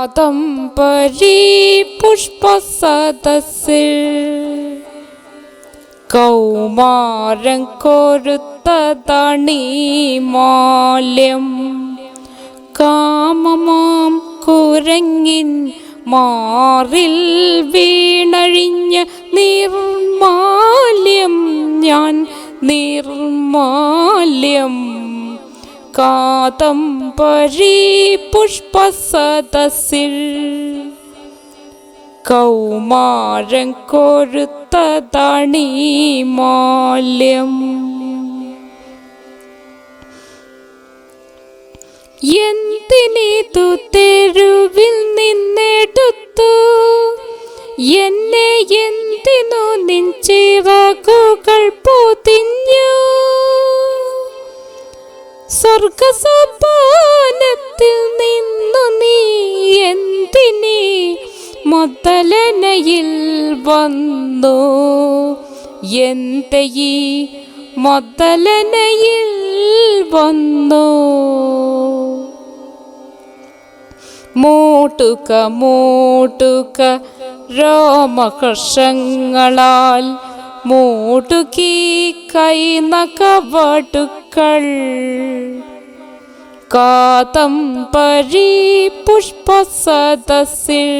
കാദംബരി പുഷ്പസദസ്സിൽ കൗമാരം കൊരുത്തതണി മാല്യം. കാമമാം കുരങ്ങിൻ മാറിൽ വീണഴിഞ്ഞ നിർമാല്യം. ഞാൻ നിർമാല്യം കാദംബരി പുഷ്പസദസിൽ കൗമാരം കൊരുത്തതണി മാല്യം. എന്തിനീതു തെരുവിൽ നിന്നെടുത്തു? എന്നെ എന്തിനു നിൻ ചിറകുകൾ പൊതിഞ്ഞു? സ്വർഗസോപാനത്തിൽ നിന്നു നീ എന്തിനെ മുതലനയിൽ വന്നു? എന്തീ ഈ മുതലനയിൽ വന്നു? മൂട്ടുക മൂട്ടുക രോമകർഷങ്ങളാൽ മൂട്ടുകി കൈനകവടുക്കൾ കാതംബരി പുഷ്പസദസ്സിൽ.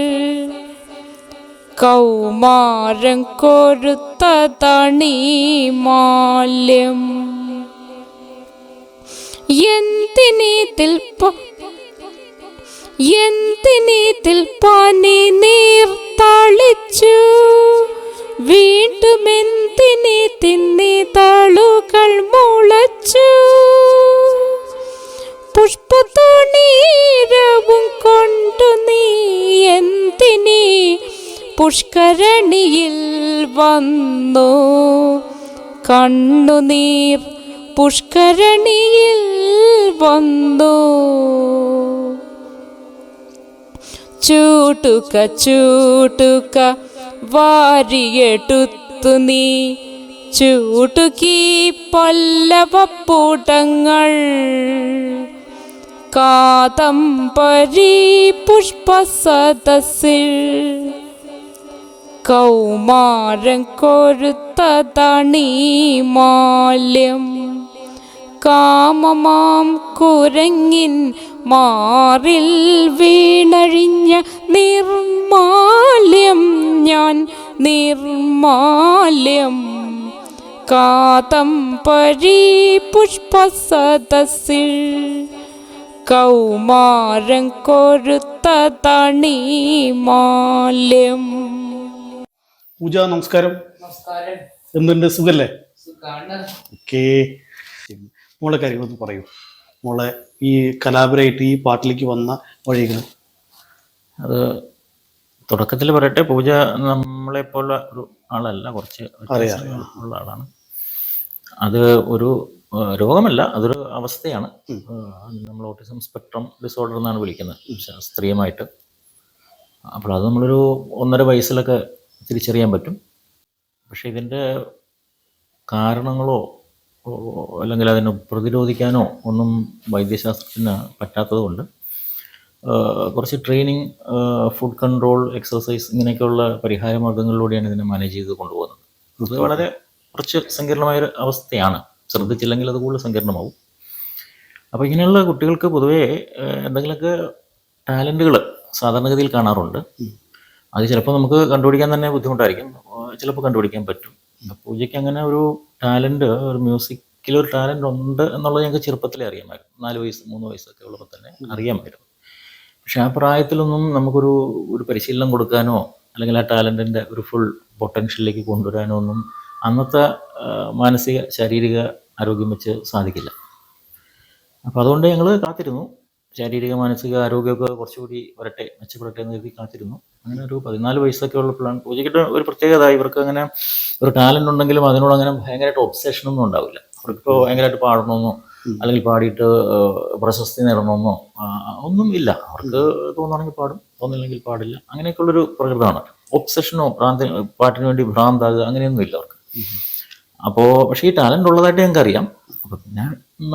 കൗമാരം കൊരുത്തതണി മാല്യം എന്തിനീതിൽ എന്തിനീതിൽ പനി നീർ വീണ്ടും എന്തിനി തിന്നി താളുകൾ മുളച്ചു? പുഷ്പത്തുണീരവും കൊണ്ടു നീ എന്തിനി പുഷ്കരണിയിൽ വന്നു? കണ്ണുനീർ പുഷ്കരണിയിൽ വന്നു. ചൂട്ടുക ചൂട്ടുക വാരിയെടുത്തു നീ. ചൂട്ടുകി പല്ലവപ്പൂട്ടങ്ങൾ കാദംബരി പുഷ്പസദസ്സിൽ കൗമാരം കൊരുത്തതണി മാല്യം. കാമമാം കുരങ്ങിൻ മാറിൽ വീണഴിഞ്ഞ നിർമാല്യം. ഞാൻ നിർമാല്യം കാതംബരി പുഷ്പസദസ്സിൽ കൗമാരം കൊരുത്തതണി മാല്യം. പൂജ നമസ്കാരം. എന്തുണ്ട്? സുഖല്ലേ? ഓക്കേ. മോളെ കാര്യങ്ങളൊന്ന് പറയൂ. മോളെ ഈ കലാപരായിട്ട് ഈ പാട്ടിലേക്ക് വന്ന വഴികൾ. അത് തുടക്കത്തിൽ പറയട്ടെ പൂജ നമ്മളെ പോലെ ഒരു ആളല്ല കുറച്ച് ഉള്ള ആളാണ്. അത് ഒരു രോഗമല്ല അതൊരു അവസ്ഥയാണ്. നമ്മൾ ഓട്ടിസം സ്പെക്ട്രം ഡിസോർഡർ എന്നാണ് വിളിക്കുന്നത് ശാസ്ത്രീയമായിട്ട്. അപ്പോൾ അത് നമ്മളൊരു ഒന്നര വയസ്സിലൊക്കെ തിരിച്ചറിയാൻ പറ്റും. പക്ഷേ ഇതിന്റെ കാരണങ്ങളോ അല്ലെങ്കിൽ അതിനെ പ്രതിരോധിക്കാനോ ഒന്നും വൈദ്യശാസ്ത്രത്തിന് പറ്റാത്തത് കൊണ്ട് കുറച്ച് ട്രെയിനിങ് ഫുഡ് കൺട്രോൾ എക്സസൈസ് ഇങ്ങനെയൊക്കെയുള്ള പരിഹാര മാർഗങ്ങളിലൂടെയാണ് ഇതിനെ മാനേജ് ചെയ്ത് കൊണ്ടുപോകുന്നത്. ഇത് വളരെ കുറച്ച് സങ്കീർണമായൊരു അവസ്ഥയാണ്. ശ്രദ്ധിച്ചില്ലെങ്കിൽ അത് കൂടുതൽ സങ്കീർണമാവും. അപ്പോൾ ഇങ്ങനെയുള്ള കുട്ടികൾക്ക് പൊതുവേ എന്തെങ്കിലുമൊക്കെ ടാലന്റുകൾ സാധാരണഗതിയിൽ കാണാറുണ്ട്. അത് ചിലപ്പോൾ നമുക്ക് കണ്ടുപിടിക്കാൻ തന്നെ ബുദ്ധിമുട്ടായിരിക്കും. ചിലപ്പോൾ കണ്ടുപിടിക്കാൻ പറ്റും. പൂജയ്ക്ക് അങ്ങനെ ഒരു ടാലന്റ് ഒരു മ്യൂസിക്കിലൊരു ടാലന്റ് ഉണ്ട് എന്നുള്ളത് ഞങ്ങൾക്ക് ചെറുപ്പത്തിലേ അറിയാമായിരുന്നു. നാല് വയസ്സ് മൂന്ന് വയസ്സൊക്കെ ഉള്ളപ്പോൾ തന്നെ അറിയാമായിരുന്നു. പക്ഷെ ആ പ്രായത്തിലൊന്നും നമുക്കൊരു ഒരു പരിശീലനം കൊടുക്കാനോ അല്ലെങ്കിൽ ആ ടാലന്റിന്റെ ഒരു ഫുൾ പൊട്ടൻഷ്യലിലേക്ക് കൊണ്ടുവരാനോ ഒന്നും അന്നത്തെ മാനസിക ശാരീരിക ആരോഗ്യം വെച്ച് സാധിക്കില്ല. അപ്പോൾ അതുകൊണ്ട് ഞങ്ങൾ കാത്തിരുന്നു. ശാരീരിക മാനസിക ആരോഗ്യമൊക്കെ കുറച്ചുകൂടി വരട്ടെ മെച്ചപ്പെടട്ടെ എന്ന് കരുതി കാത്തിരുന്നു. അങ്ങനെ ഒരു പതിനാല് വയസ്സൊക്കെ ഉള്ളപ്പോഴാണ് പൂജയ്ക്കിട്ട് ഒരു പ്രത്യേകത ഇവർക്ക് അങ്ങനെ ഒരു ടാലന്റ് ഉണ്ടെങ്കിലും അതിനോട് അങ്ങനെ ഭയങ്കരമായിട്ട് ഒബ്സെഷനൊന്നും ഉണ്ടാവില്ല. അവർക്കിപ്പോൾ ഭയങ്കരമായിട്ട് പാടണമെന്നോ അല്ലെങ്കിൽ പാടിയിട്ട് പ്രശസ്തി നേടണമെന്നോ ഒന്നും ഇല്ല അവർക്ക് തോന്നുകയാണെങ്കിൽ പാടും തോന്നില്ലെങ്കിൽ പാടില്ല. അങ്ങനെയൊക്കെയുള്ളൊരു പ്രകൃതമാണ്. ഒബ്സെഷനോ ഭ്രാന്തി പാട്ടിന് വേണ്ടി ഭ്രാന്താകുക അങ്ങനെയൊന്നും ഇല്ല അവർക്ക് അപ്പോൾ പക്ഷേ ഈ ടാലന്റ് ഉള്ളതായിട്ട് ഞങ്ങൾക്ക് അറിയാം അപ്പോൾ പിന്നെ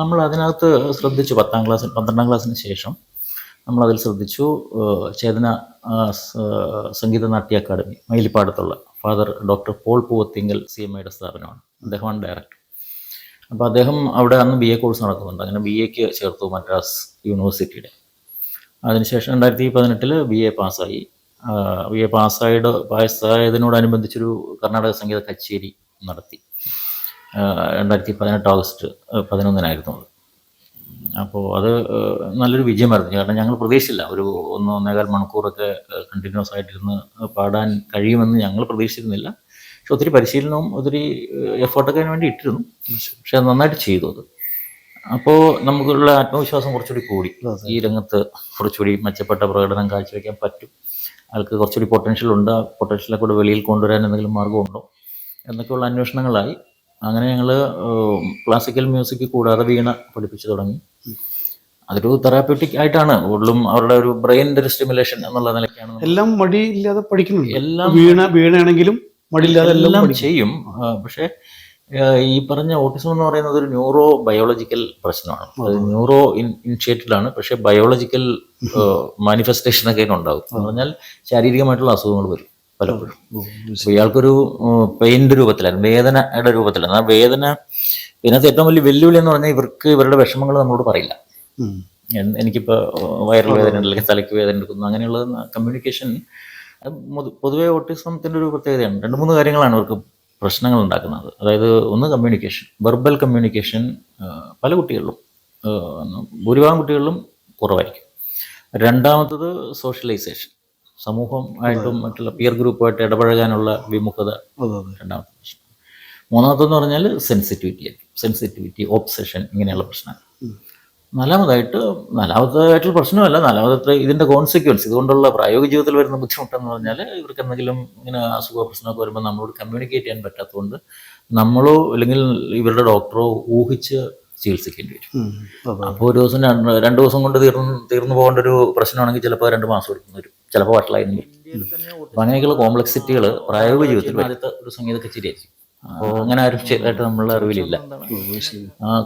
നമ്മൾ അതിനകത്ത് ശ്രദ്ധിച്ചു. പത്താം ക്ലാസ് പന്ത്രണ്ടാം ക്ലാസ്സിന് ശേഷം നമ്മളതിൽ ശ്രദ്ധിച്ചു. Chetana Sangeetha Natya academy മയിലിപ്പാടത്തുള്ള Father doctor Paul Poovathingal C M ഐയുടെ സ്ഥാപനമാണ്. അദ്ദേഹമാണ് ഡയറക്ടർ. അപ്പോൾ അദ്ദേഹം അവിടെ അന്ന് ബി എ കോഴ്സ് നടക്കുന്നുണ്ട്. അങ്ങനെ ബി എക്ക് ചേർത്തു മദ്രാസ് യൂണിവേഴ്സിറ്റിയുടെ. അതിനുശേഷം രണ്ടായിരത്തി പതിനെട്ടിൽ ബി എ പാസ്സായി. ബി എ പാസ്സായിട്ട് പാസ്സായതിനോടനുബന്ധിച്ചൊരു കർണാടക സംഗീത കച്ചേരി നടത്തി. രണ്ടായിരത്തി പതിനെട്ട് ഓഗസ്റ്റ് പതിനൊന്നിനായിരുന്നു അത്. അപ്പോൾ അത് നല്ലൊരു വിജയമായിരുന്നു. കാരണം ഞങ്ങൾ പ്രതീക്ഷിച്ചില്ല. ഒരു ഒന്ന് ഒന്നേകാൽ മണിക്കൂറൊക്കെ കണ്ടിന്യൂസ് ആയിട്ടിരുന്ന് പാടാൻ കഴിയുമെന്ന് ഞങ്ങൾ പ്രതീക്ഷിച്ചിരുന്നില്ല. പക്ഷെ ഒത്തിരി പരിശീലനവും ഒത്തിരി എഫേർട്ടൊക്കെ അതിന് വേണ്ടി ഇട്ടിരുന്നു. പക്ഷെ അത് നന്നായിട്ട് ചെയ്തു അത്. അപ്പോൾ നമുക്കുള്ള ആത്മവിശ്വാസം കുറച്ചുകൂടി കൂടി. ഈ രംഗത്ത് കുറച്ചുകൂടി മെച്ചപ്പെട്ട പ്രകടനം കാഴ്ചവെക്കാൻ പറ്റും. ആൾക്ക് കുറച്ചുകൂടി പൊട്ടൻഷ്യൽ ഉണ്ട്. ആ പൊട്ടൻഷ്യലെ കൂടെ വെളിയിൽ കൊണ്ടുവരാൻ എന്തെങ്കിലും മാർഗമുണ്ടോ എന്നൊക്കെയുള്ള അന്വേഷണങ്ങളായി. അങ്ങനെ ഞങ്ങൾ ക്ലാസിക്കൽ മ്യൂസിക് കൂടാതെ വീണ പഠിപ്പിച്ചു തുടങ്ങി. അതൊരു തെറാപ്യൂട്ടിക് ആയിട്ടാണ്. കൂടുതലും അവരുടെ ഒരു ബ്രെയിന്റെ ഒരു സ്റ്റിമുലേഷൻ എന്നുള്ള നിലയ്ക്കാണ്. എല്ലാം മടിയില്ലാതെ പഠിക്കുന്നുണ്ട്. എല്ലാം വീണ വീണയാണെങ്കിലും മടിയില്ലാതെ എല്ലാം ചെയ്യും. പക്ഷേ ഈ പറഞ്ഞ ഓട്ടിസം എന്ന് പറയുന്നത് ഒരു ന്യൂറോ ബയോളജിക്കൽ പ്രശ്നമാണ്. അത് ന്യൂറോ ഇനിഷ്യേറ്റഡ് ആണ്. പക്ഷേ ബയോളജിക്കൽ മാനിഫെസ്റ്റേഷൻ ഒക്കെ ഉണ്ടാകും എന്ന് പറഞ്ഞാൽ ശാരീരികമായിട്ടുള്ള അസുഖങ്ങൾ വരും പലപ്പോഴും. ഇയാൾക്കൊരു പെയിന്റെ രൂപത്തിലാണ് വേദനയുടെ രൂപത്തിലാണ് ആ വേദന ഇതിനകത്ത് ഏറ്റവും വലിയ വെല്ലുവിളി എന്ന് പറഞ്ഞാൽ ഇവർക്ക് ഇവരുടെ വിഷമങ്ങൾ നമ്മളോട് പറയില്ല. എനിക്കിപ്പോ എനിക്കിപ്പോൾ വയറിൽ വേദന അല്ലെങ്കിൽ തലയ്ക്ക് വേദന എടുക്കുന്നു. അങ്ങനെയുള്ള കമ്മ്യൂണിക്കേഷൻ പൊതുവേ ഓട്ടിസത്തിന്റെ ഒരു പ്രത്യേകതയാണ് രണ്ട് മൂന്ന് കാര്യങ്ങളാണ് അവർക്ക് പ്രശ്നങ്ങൾ ഉണ്ടാക്കുന്നത്. അതായത് ഒന്ന് കമ്മ്യൂണിക്കേഷൻ വെർബൽ കമ്മ്യൂണിക്കേഷൻ പല കുട്ടികളിലും ഭൂരിഭാഗം കുട്ടികളിലും കുറവായിരിക്കും. രണ്ടാമത്തത് സോഷ്യലൈസേഷൻ സമൂഹം ആയിട്ടും മറ്റുള്ള പിയർ ഗ്രൂപ്പുമായിട്ട് ഇടപഴകാനുള്ള വിമുഖത രണ്ടാമത്തെ പ്രശ്നം. മൂന്നാമത്തെന്ന് പറഞ്ഞാൽ സെൻസിറ്റിവിറ്റി ആയിരിക്കും. സെൻസിറ്റിവിറ്റി ഓപ്സെഷൻ ഇങ്ങനെയുള്ള പ്രശ്നങ്ങൾ. നാലാമതായിട്ട് നാലാമതായിട്ടുള്ള പ്രശ്നമല്ല നാലാമത്തെ ഇതിന്റെ കോൺസിക്വൻസ് ഇതുകൊണ്ടുള്ള പ്രായോഗിക ജീവിതത്തിൽ വരുന്ന ബുദ്ധിമുട്ടെന്ന് പറഞ്ഞാൽ ഇവർക്ക് എന്തെങ്കിലും ഇങ്ങനെ അസുഖ പ്രശ്നമൊക്കെ വരുമ്പോൾ നമ്മളോട് കമ്മ്യൂണിക്കേറ്റ് ചെയ്യാൻ പറ്റാത്തതുകൊണ്ട് നമ്മളോ അല്ലെങ്കിൽ ഇവരുടെ ഡോക്ടറോ ഊഹിച്ച് ചികിത്സിക്കേണ്ടി വരും. അപ്പോൾ ഒരു ദിവസം രണ്ട് രണ്ട് ദിവസം കൊണ്ട് തീർന്ന് തീർന്നു പോകേണ്ട ഒരു പ്രശ്നമാണെങ്കിൽ ചിലപ്പോൾ രണ്ട് മാസം എടുക്കുന്ന വരും. ചിലപ്പോൾ വട്ടലായിരുന്നു വരും അങ്ങനെയൊക്കെയുള്ള കോംപ്ലക്സിറ്റികൾ പ്രായോഗിക ജീവിതത്തിൽ ആദ്യത്തെ ഒരു സംഗീത കച്ചേരിയായിരിക്കും. അപ്പോൾ അങ്ങനെ ആരും ചെയ്തായിട്ട് നമ്മളുടെ അറിവിലില്ല.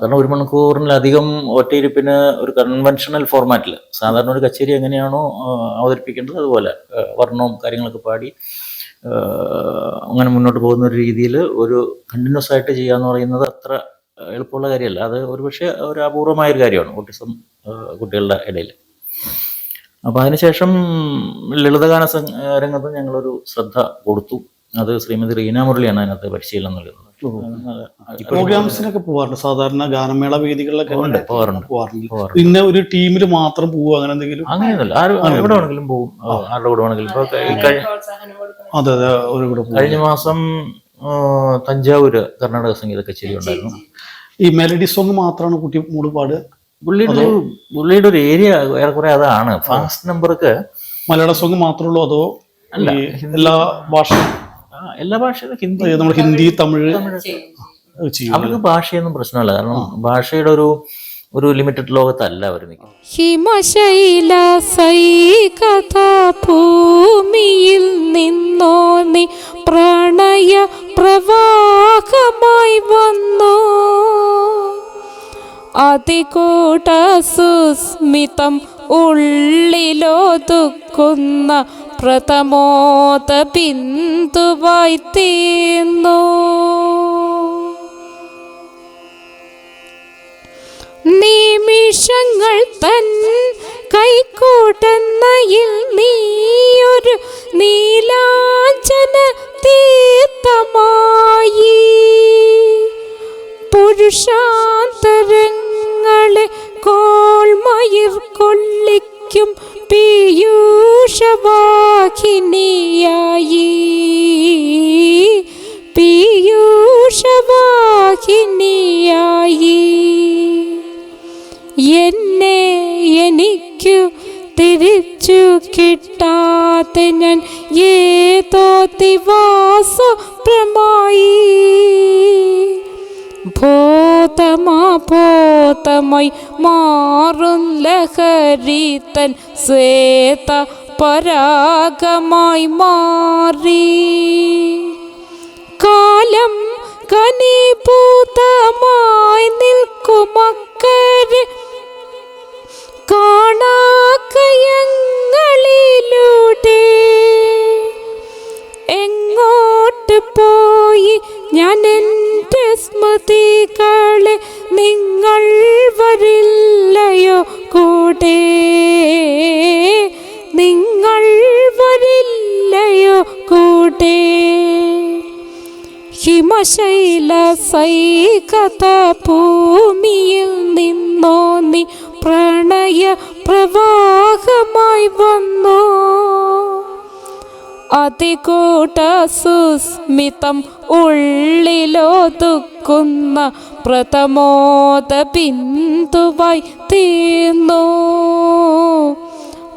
കാരണം ഒരു മണിക്കൂറിലധികം ഒറ്റയിരിപ്പിന് ഒരു കൺവെൻഷണൽ ഫോർമാറ്റിൽ സാധാരണ ഒരു കച്ചേരി എങ്ങനെയാണോ അവതരിപ്പിക്കേണ്ടത് അതുപോലെ വർണവും കാര്യങ്ങളൊക്കെ പാടി അങ്ങനെ മുന്നോട്ട് പോകുന്ന ഒരു രീതിയിൽ ഒരു കണ്ടിന്യൂസ് ആയിട്ട് ചെയ്യുക എന്ന് പറയുന്നത് അത്ര എളുപ്പമുള്ള കാര്യമല്ല. അത് ഒരുപക്ഷെ ഒരു അപൂർവമായ ഒരു കാര്യമാണ് ഓട്ടിസം കുട്ടികളുടെ ഇടയിൽ അപ്പോൾ അതിനുശേഷം ലളിതഗാന രംഗത്ത് ഞങ്ങളൊരു ശ്രദ്ധ കൊടുത്തു. അത് ശ്രീമതി റീന മുരളിയാണ് അതിനകത്ത് പരിശീലനം നൽകുന്നത്. പ്രോഗ്രാംസിനൊക്കെ പോവാറുണ്ട് സാധാരണ ഗാനമേള വേദികളിലൊക്കെ പോവാറുണ്ട് പിന്നെ ഒരു ടീമിൽ മാത്രം പോവുക അങ്ങനെ എന്തെങ്കിലും? അങ്ങനെയൊന്നുമില്ല. ആര് എവിടെ വേണമെങ്കിലും പോകും ആരുടെ കൂടെ വേണമെങ്കിലും. ഈ കഴി- അതെ അതെ ഒരു കൂടെ പോകും കഴിഞ്ഞ മാസം തഞ്ചാവൂര് കർണാടക സംഗീത കച്ചേരി ഉണ്ടായിരുന്നു. ഈ മെലഡി സോങ് മാത്രമാണ് കുട്ടി മൂട് പാടുക പുള്ളിയുടെ ഒരു പുള്ളിയുടെ ഒരു ഏരിയ ഏറെക്കുറെ അതാണ്. ഫാസ്റ്റ് നമ്പർക്ക് മലയാള സോങ് മാത്രമേ ഉള്ളൂ അതോ അല്ല, എല്ലാ ഭാഷ എല്ലാ ഭാഷയിലും ഹിന്ദി. നമ്മൾ ഹിന്ദി തമിഴ് അവർക്ക് ഭാഷയൊന്നും പ്രശ്നമല്ല. കാരണം ഭാഷയുടെ ഒരു ഒരു ലിമിറ്റഡ് ലോകത്തല്ല അവർ ഹിമശൈല സൈകഥ ഭൂമിയിൽ നിന്നോ നീ പ്രണയ പ്രവാഹമായി വന്നോ? അതികൂട്ട സുസ്മിതം ഉള്ളിലൊതുക്കുന്ന പ്രഥമോത ബിന്ദുവായി തീർന്നു നിമിഷങ്ങൾ തൻ കൈക്കൂട്ടുന്നയിൽ നീയൊരു നീലാഞ്ചന തീർത്ഥമായി. പുരുഷാന്തരങ്ങളെ കോൾമയിർ കൊള്ളിക്കും പീയൂഷവാഹിനിയായി പീയൂഷവാഹിനിയായി എന്നെ എനിക്കു തിരിച്ചു കിട്ടാതെ ഞാൻ ഏതോ ദിവാസപ്രമായി ഭൂതമാ ഭൂതമായി മാറും ലഹരിത്തൻ ശ്വേത പരാഗമായി മാറി. കാലം കനിഭൂതമായി നിൽക്കുമക്കര് കാണാക്കയങ്ങളിലൂടെ എങ്ങോ പോയി. ഞാൻ എന്റെ സ്മൃതികളെ നിങ്ങൾ വരില്ലയോ? കൂടെ നിങ്ങൾ വരില്ലയോ? കൂടെ ഹിമശൈല സൈകത ഭൂമിയിൽ നിന്നോ നീ പ്രണയ പ്രവാഹമായി വന്നോ? അതികൂട്ട സുസ്മിതം ഉള്ളിലൊതുക്കുന്ന പ്രഥമോദ ബിന്ദുവായി തീർന്നു.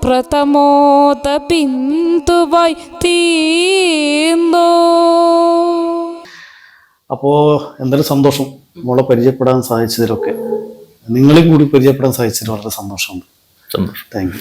പ്രഥമോദ ബിന്ദുവായി തീർന്നു. അപ്പോൾ എന്തായാലും സന്തോഷം. മോളെ പരിചയപ്പെടാൻ സാധിച്ചതിലൊക്കെ. നിങ്ങളെയും കൂടി പരിചയപ്പെടാൻ സാധിച്ചതിൽ വളരെ സന്തോഷമുണ്ട്. സന്തോഷം. Thank you.